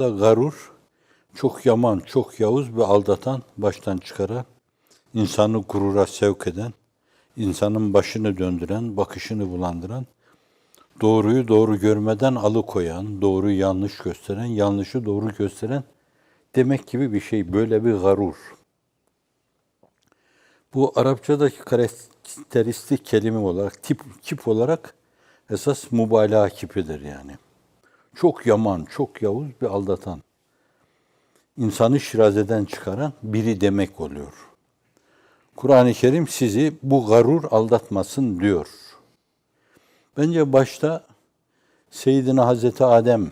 Arapçada garur çok yaman, çok yavuz ve aldatan, baştan çıkaran, insanı gurura sevk eden, insanın başını döndüren, bakışını bulandıran, doğruyu doğru görmeden alıkoyan, doğruyu yanlış gösteren, yanlışı doğru gösteren demek gibi bir şey. Böyle bir garur. Bu Arapçadaki karakteristik kelime olarak, tip, tip olarak esas mübalağa kipidir yani. Çok yaman, çok yavuz bir aldatan. İnsanı şirazeden çıkaran biri demek oluyor. Kur'an-ı Kerim sizi bu garur aldatmasın diyor. Bence başta Seyyidina Hazreti Adem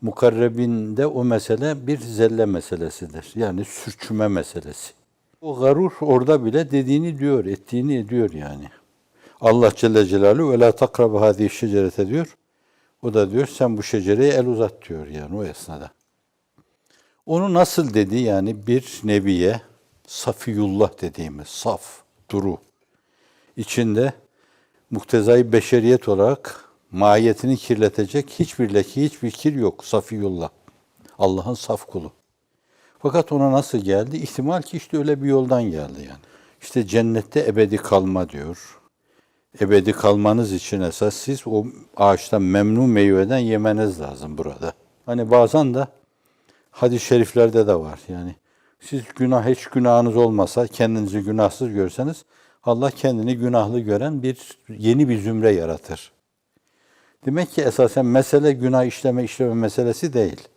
mukarrebinde o mesele bir zelle meselesidir. Yani sürçüme meselesi. O garur orada bile dediğini diyor, ettiğini ediyor yani. Allah Celle Celaluhu ve la takrabu hadihi şecerete diyor. O da diyor sen bu şecereye el uzat diyor yani o esnada. Onu nasıl dedi yani bir nebiye safiyullah dediğimiz saf, duru. içinde muktezai beşeriyet olarak mahiyetini kirletecek hiçbir leki, hiçbir kir yok. Safiyullah. Allah'ın saf kulu. Fakat ona nasıl geldi? İhtimal ki işte öyle bir yoldan geldi yani. İşte cennette ebedi kalma diyor. Ebedi kalmanız için esas siz o ağaçtan memnun meyveden yemeniz lazım burada. Hani bazen de hadis-i şeriflerde de var yani. Siz günah hiç günahınız olmasa kendinizi günahsız görseniz Allah kendini günahlı gören bir yeni bir zümre yaratır. Demek ki esasen mesele günah işleme işleme meselesi değil.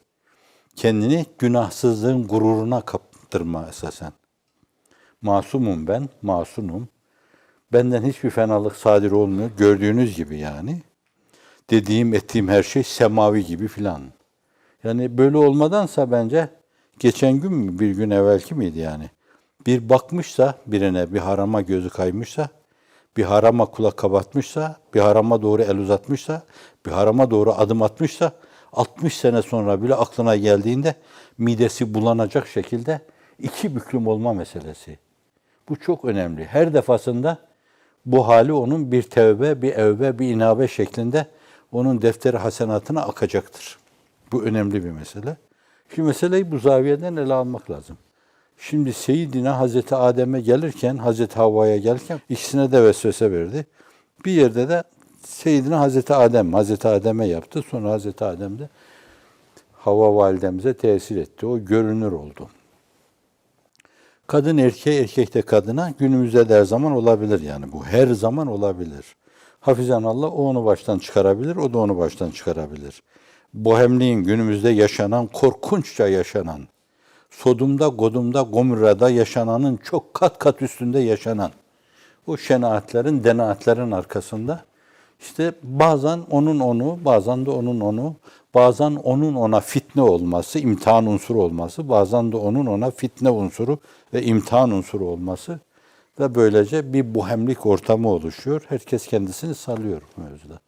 Kendini günahsızlığın gururuna kaptırma esasen. Masumum ben, masumum. Benden hiçbir fenalık sadir olmuyor. Gördüğünüz gibi yani. Dediğim, ettiğim her şey semavi gibi filan. Yani böyle olmadansa bence geçen gün mü, bir gün evvelki miydi yani? Bir bakmışsa birine, bir harama gözü kaymışsa, bir harama kulak kabartmışsa, bir harama doğru el uzatmışsa, bir harama doğru adım atmışsa, 60 sene sonra bile aklına geldiğinde midesi bulanacak şekilde iki büklüm olma meselesi. Bu çok önemli. Her defasında bu hali onun bir tevbe, bir evbe, bir inabe şeklinde onun defteri hasenatına akacaktır. Bu önemli bir mesele. Şu meseleyi bu zaviyeden ele almak lazım. Şimdi Seyyidina Hazreti Adem'e gelirken, Hazreti Havva'ya gelirken ikisine de vesvese verdi. Bir yerde de Seyyidina Hazreti Adem, Hazreti Adem'e yaptı. Sonra Hazreti Adem de Havva validemize tesir etti. O görünür oldu. Kadın erkeğe, erkek de kadına günümüzde de her zaman olabilir yani bu. Her zaman olabilir. Hafizan Allah o onu baştan çıkarabilir, o da onu baştan çıkarabilir. Bohemliğin günümüzde yaşanan, korkunçça yaşanan, Sodum'da, Godum'da, Gomurra'da yaşananın çok kat kat üstünde yaşanan o şenaatlerin, denaatlerin arkasında işte bazen onun onu, bazen de onun onu, bazen onun ona fitne olması, imtihan unsuru olması, bazen de onun ona fitne unsuru ve imtihan unsuru olması ve böylece bir buhemlik ortamı oluşuyor. Herkes kendisini salıyor mevzuda.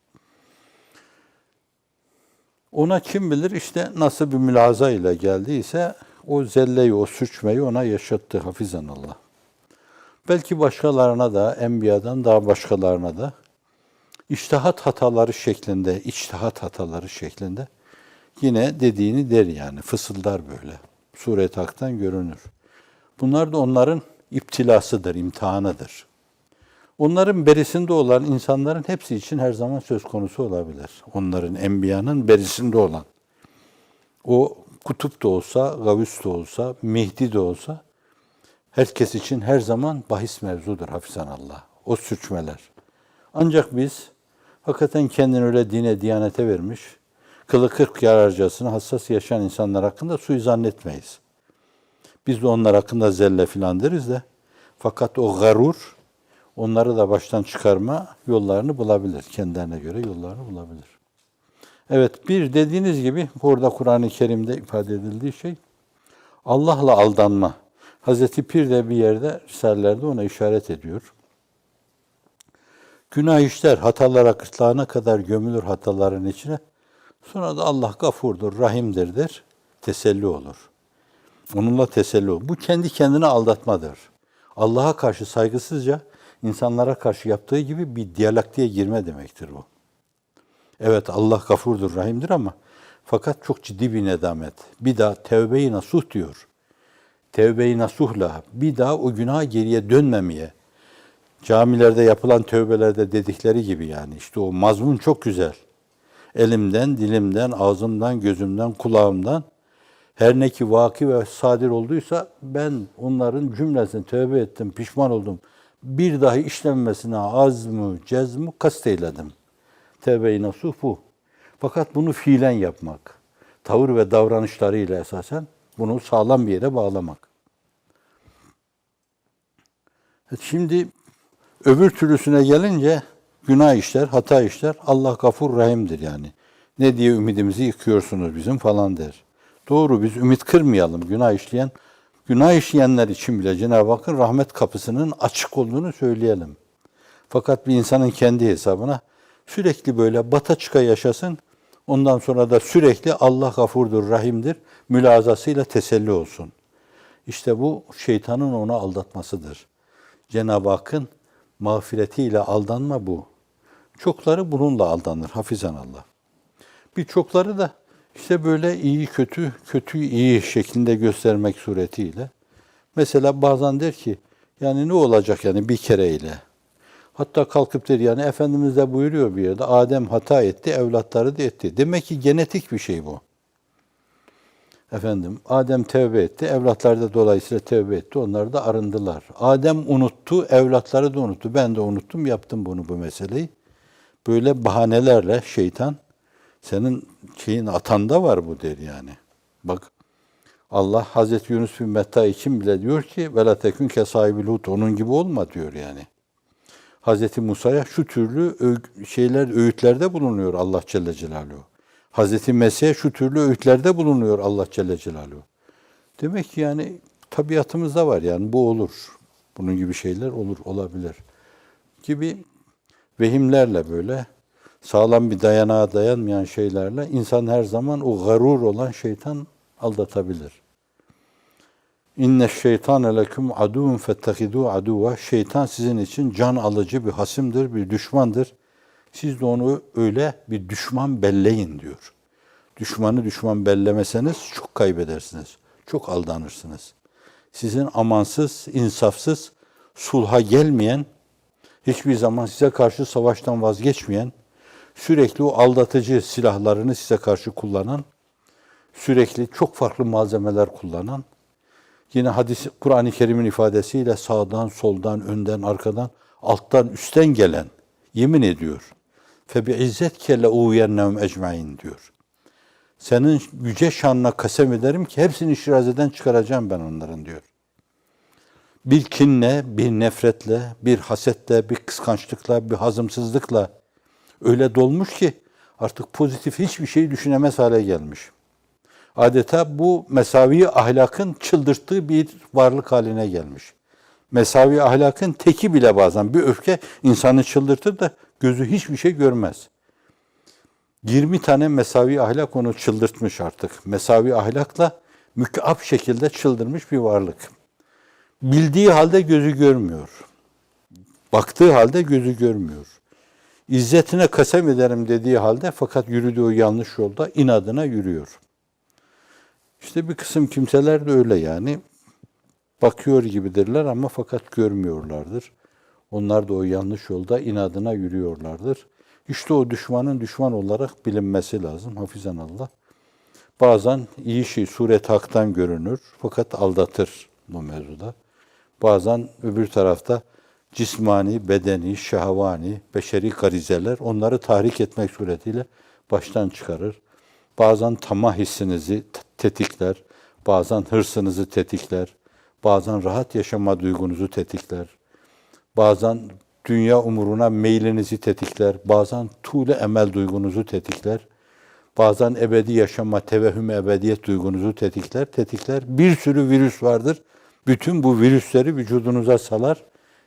Ona kim bilir işte nasıl bir mülaza ile geldiyse o zelleyi, o sürçmeyi ona yaşattı hafizan Allah. Belki başkalarına da, enbiyadan daha başkalarına da iştihat hataları şeklinde, içtihat hataları şeklinde yine dediğini der yani, fısıldar böyle. Sure taktan görünür. Bunlar da onların iptilasıdır, imtihanıdır. Onların berisinde olan insanların hepsi için her zaman söz konusu olabilir. Onların, enbiyanın berisinde olan. O kutup da olsa, gavüs de olsa, Mehdi de olsa herkes için her zaman bahis mevzudur hafizan Allah. O sürçmeler. Ancak biz hakikaten kendini öyle dine, diyanete vermiş, kılı kırk yararcasına hassas yaşayan insanlar hakkında suyu zannetmeyiz. Biz de onlar hakkında zelle filan deriz de fakat o garur onları da baştan çıkarma yollarını bulabilir. Kendilerine göre yollarını bulabilir. Evet bir dediğiniz gibi burada Kur'an-ı Kerim'de ifade edildiği şey Allah'la aldanma. Hazreti Pir de bir yerde Risale'lerde ona işaret ediyor. Günah işler, hatalar akıtlağına kadar gömülür hataların içine. Sonra da Allah gafurdur, rahimdir der. Teselli olur. Onunla teselli olur. Bu kendi kendine aldatmadır. Allah'a karşı saygısızca insanlara karşı yaptığı gibi bir diyalektiğe girme demektir bu. Evet Allah gafurdur, rahimdir ama Fakat çok ciddi bir nedamet. Bir daha tevbe-i nasuh diyor. Tevbe-i nasuhla bir daha o günaha geriye dönmemeye. Camilerde yapılan tövbelerde dedikleri gibi yani. işte o mazmun çok güzel. Elimden, dilimden, ağzımdan, gözümden, kulağımdan her ne ki vaki ve sadir olduysa ben onların cümlesine tövbe ettim, pişman oldum. Bir dahi işlenmesine azmı, cezmu kasteyledim. Tevbe-i nasuh bu. Fakat bunu fiilen yapmak, tavır ve davranışlarıyla esasen bunu sağlam bir yere bağlamak. Şimdi öbür türlüsüne gelince günah işler, hata işler. Allah gafur rahimdir yani. Ne diye ümidimizi yıkıyorsunuz bizim falan der. Doğru biz ümit kırmayalım günah işleyen. Günah işleyenler için bile Cenab-ı Hakk'ın rahmet kapısının açık olduğunu söyleyelim. Fakat bir insanın kendi hesabına sürekli böyle bata çıka yaşasın. Ondan sonra da sürekli Allah gafurdur, rahimdir mülazasıyla teselli olsun. İşte bu şeytanın onu aldatmasıdır. Cenab-ı Hakk'ın mağfiretiyle aldanma bu. Çokları bununla aldanır, hafizan Allah. Birçokları da işte böyle iyi kötü, kötü iyi şeklinde göstermek suretiyle. Mesela bazen der ki, yani ne olacak yani bir kereyle? Hatta kalkıp der yani Efendimiz de buyuruyor bir yerde, Adem hata etti, evlatları da etti. Demek ki genetik bir şey bu. Efendim, Adem tevbe etti, evlatları da dolayısıyla tevbe etti, onlar da arındılar. Adem unuttu, evlatları da unuttu. Ben de unuttum, yaptım bunu bu meseleyi. Böyle bahanelerle şeytan, senin şeyin atanda var bu der yani. Bak, Allah Hazreti Yunus bin Metta için bile diyor ki vela tekün ke sahibi onun gibi olma diyor yani. Hazreti Musa'ya şu türlü şeyler öğütlerde bulunuyor Allah Celle Celaluhu. Hazreti Mesih'e şu türlü öğütlerde bulunuyor Allah Celle Celaluhu. Demek ki yani tabiatımızda var yani bu olur. Bunun gibi şeyler olur, olabilir. Gibi vehimlerle böyle sağlam bir dayanağa dayanmayan şeylerle insan her zaman o garur olan şeytan aldatabilir. İnne şeytane leküm aduvun fettehidu aduva. Şeytan sizin için can alıcı bir hasimdir, bir düşmandır. Siz de onu öyle bir düşman belleyin diyor. Düşmanı düşman bellemeseniz çok kaybedersiniz. Çok aldanırsınız. Sizin amansız, insafsız, sulha gelmeyen, hiçbir zaman size karşı savaştan vazgeçmeyen, sürekli o aldatıcı silahlarını size karşı kullanan, sürekli çok farklı malzemeler kullanan, Yine hadis Kur'an-ı Kerim'in ifadesiyle sağdan, soldan, önden, arkadan, alttan, üstten gelen yemin ediyor. Kelle uyennehum ecmain diyor. Senin yüce şanına kasem ederim ki hepsini şirazeden çıkaracağım ben onların diyor. Bir kinle, bir nefretle, bir hasetle, bir kıskançlıkla, bir hazımsızlıkla öyle dolmuş ki artık pozitif hiçbir şey düşünemez hale gelmiş adeta bu mesavi ahlakın çıldırttığı bir varlık haline gelmiş. Mesavi ahlakın teki bile bazen bir öfke insanı çıldırtır da gözü hiçbir şey görmez. 20 tane mesavi ahlak onu çıldırtmış artık. Mesavi ahlakla mükap şekilde çıldırmış bir varlık. Bildiği halde gözü görmüyor. Baktığı halde gözü görmüyor. İzzetine kasem ederim dediği halde fakat yürüdüğü yanlış yolda inadına yürüyor. İşte bir kısım kimseler de öyle yani. Bakıyor gibidirler ama fakat görmüyorlardır. Onlar da o yanlış yolda inadına yürüyorlardır. İşte o düşmanın düşman olarak bilinmesi lazım. Hafizan Allah. Bazen iyi şey suret haktan görünür fakat aldatır bu mevzuda. Bazen öbür tarafta cismani, bedeni, şehvani, beşeri garizeler onları tahrik etmek suretiyle baştan çıkarır. Bazen tamah hissinizi tetikler, bazen hırsınızı tetikler, bazen rahat yaşama duygunuzu tetikler, bazen dünya umuruna meylinizi tetikler, bazen tuğle emel duygunuzu tetikler, bazen ebedi yaşama, tevehhüm ebediyet duygunuzu tetikler, tetikler. Bir sürü virüs vardır. Bütün bu virüsleri vücudunuza salar,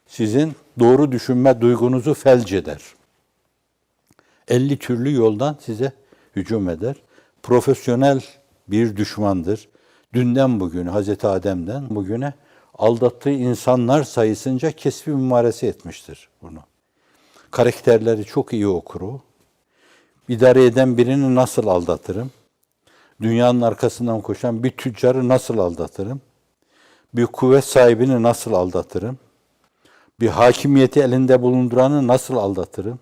sizin doğru düşünme duygunuzu felç eder. 50 türlü yoldan size hücum eder. Profesyonel bir düşmandır. Dünden bugün Hazreti Adem'den bugüne aldattığı insanlar sayısınca kesbi mümarese etmiştir bunu. Karakterleri çok iyi okur o. İdare eden birini nasıl aldatırım? Dünyanın arkasından koşan bir tüccarı nasıl aldatırım? Bir kuvvet sahibini nasıl aldatırım? Bir hakimiyeti elinde bulunduranı nasıl aldatırım?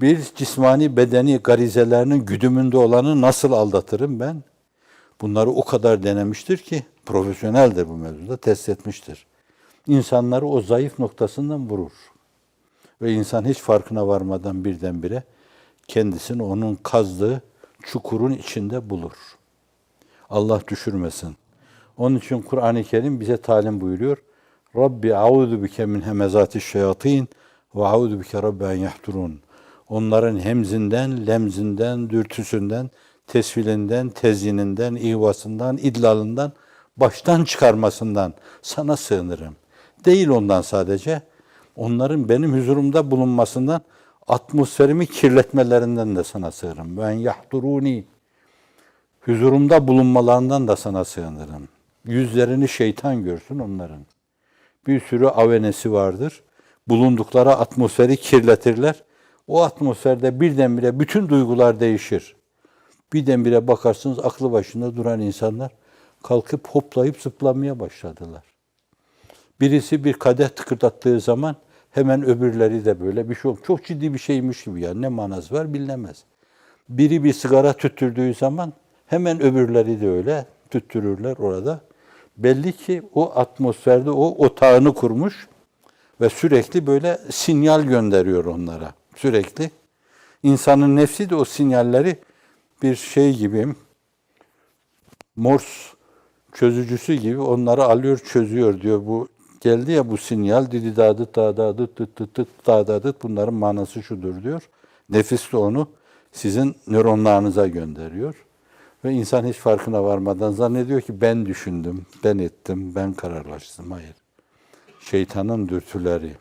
Bir cismani bedeni garizelerinin güdümünde olanı nasıl aldatırım ben? Bunları o kadar denemiştir ki profesyoneldir bu mevzuda test etmiştir. İnsanları o zayıf noktasından vurur. Ve insan hiç farkına varmadan birdenbire kendisini onun kazdığı çukurun içinde bulur. Allah düşürmesin. Onun için Kur'an-ı Kerim bize talim buyuruyor. Rabbi auzu bike min hemezati şeyatin ve auzu bike rabbi en yahdurun. Onların hemzinden, lemzinden, dürtüsünden, tesvilinden, tezyininden, ihvasından, idlalından, baştan çıkarmasından sana sığınırım. Değil ondan sadece, onların benim huzurumda bulunmasından, atmosferimi kirletmelerinden de sana sığınırım. Ben yahduruni. Huzurumda bulunmalarından da sana sığınırım. Yüzlerini şeytan görsün onların. Bir sürü avenesi vardır. Bulundukları atmosferi kirletirler. O atmosferde birdenbire bütün duygular değişir. Birdenbire bakarsınız aklı başında duran insanlar kalkıp hoplayıp zıplamaya başladılar. Birisi bir kadeh tıkırdattığı zaman hemen öbürleri de böyle bir şey. Çok ciddi bir şeymiş gibi yani ne manası var bilinemez. Biri bir sigara tüttürdüğü zaman hemen öbürleri de öyle tüttürürler orada. Belli ki o atmosferde o otağını kurmuş ve sürekli böyle sinyal gönderiyor onlara. Sürekli. İnsanın nefsi de o sinyalleri bir şey gibi Morse çözücüsü gibi onları alıyor çözüyor diyor. Bu geldi ya bu sinyal didi dadı da dıt dıt dıt dıt da da dıt bunların manası şudur diyor. Nefis de onu sizin nöronlarınıza gönderiyor. Ve insan hiç farkına varmadan zannediyor ki ben düşündüm, ben ettim, ben kararlaştım. Hayır. Şeytanın dürtüleri,